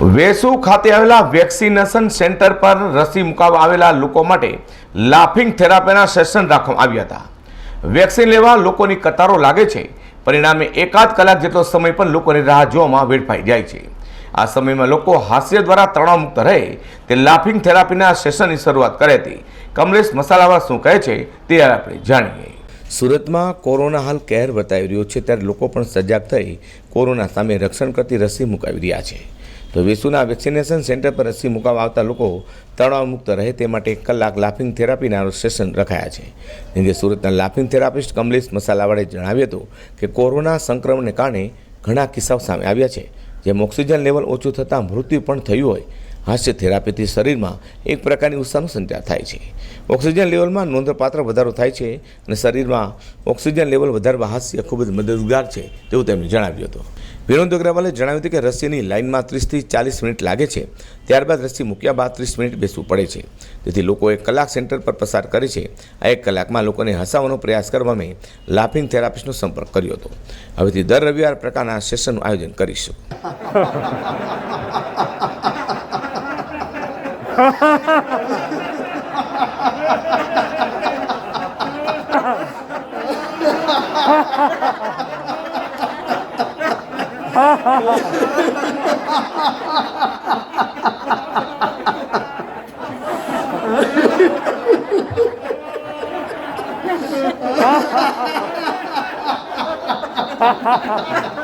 વેસુ ખાતે આવેલા vaccination centre પર રસી મુકાવવા આવેલા લોકો માટે લાફિંગ થેરાપીના સેશન રાખવામાં આવ્યા હતા. વેક્સિન લેવા લોકોની કતારો લાગે છે. પરિણામે એકાદ કલાક જેટલો સમય પણ લોકોની રાહ જોવામાં વેડફાઈ જાય છે. આ સમયમાં લોકો હાસ્ય દ્વારા તણાવમુક્ત રહે તે લાફિંગ થેરાપીના સેશનની શરૂઆત કરી હતી કમલેશ મસાલાવાળા શું કહે છે તે આપણે જાણીએ. સુરતમાં કોરોના હાલ કહેર બતાવી રહ્યો છે, ત્યારે લોકો પણ સજાગ થઈ કોરોના સામે રક્ષણ કરતી રસી મુકાવી રહ્યા છે. તો વિશ્વના વેક્સિનેશન સેન્ટર પર રસી મુકાવવા આવતા લોકો તણાવમુક્ત રહે તે માટે એક કલાક લાફિંગ થેરાપીના સેશન રખાયા છે. જેમ કે સુરતના લાફિંગ થેરાપિસ્ટ કમલેશ મસાલાવાળે જણાવ્યું હતું કે કોરોના સંક્રમણને કારણે ઘણા કિસ્સાઓ સામે આવ્યા છે, જેમ ઓક્સિજન લેવલ ઓછું થતાં મૃત્યુ પણ થયું હોય. હાસ્ય થેરાપીથી શરીરમાં એક પ્રકારની ઉત્સાહનો સંચાર થાય છે. ઓક્સિજન લેવલમાં નોંધપાત્ર વધારો થાય છે અને શરીરમાં ઓક્સિજન લેવલ વધારવા હાસ્ય ખૂબ જ મદદગાર છે તેવું તેમણે જણાવ્યું હતું. વિનોદ અગ્રવાલે જણાવ્યું હતું કે રસીની લાઇનમાં ત્રીસથી ચાલીસ મિનિટ લાગે છે, ત્યારબાદ રસી મૂક્યા બાદ ત્રીસ મિનિટ બેસવું પડે છે. તેથી લોકો એક કલાક સેન્ટર પર પસાર કરે છે. આ એક કલાકમાં લોકોને હસાવવાનો પ્રયાસ કરવા મેં લાફિંગ થેરાપિસ્ટનો સંપર્ક કર્યો હતો. હવેથી દર રવિવાર પ્રકારના સેશનનું આયોજન કરીશું. ハハハハ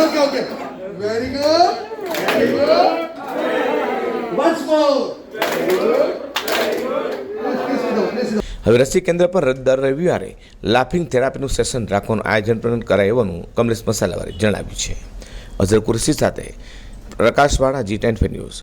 Okay, okay. Very good. Very good. Once more. Very. હવે રસી કેન્દ્ર પર દર રવિવારે લાફિંગ થેરાપીનું સેશન રાખવાનું આયોજન પણ કરાય હોવાનું કમલેશ મસાલાવારે જણાવ્યું છે અઝર કુરશી સાથે પ્રકાશવાળા જી ટેન ન્યૂઝ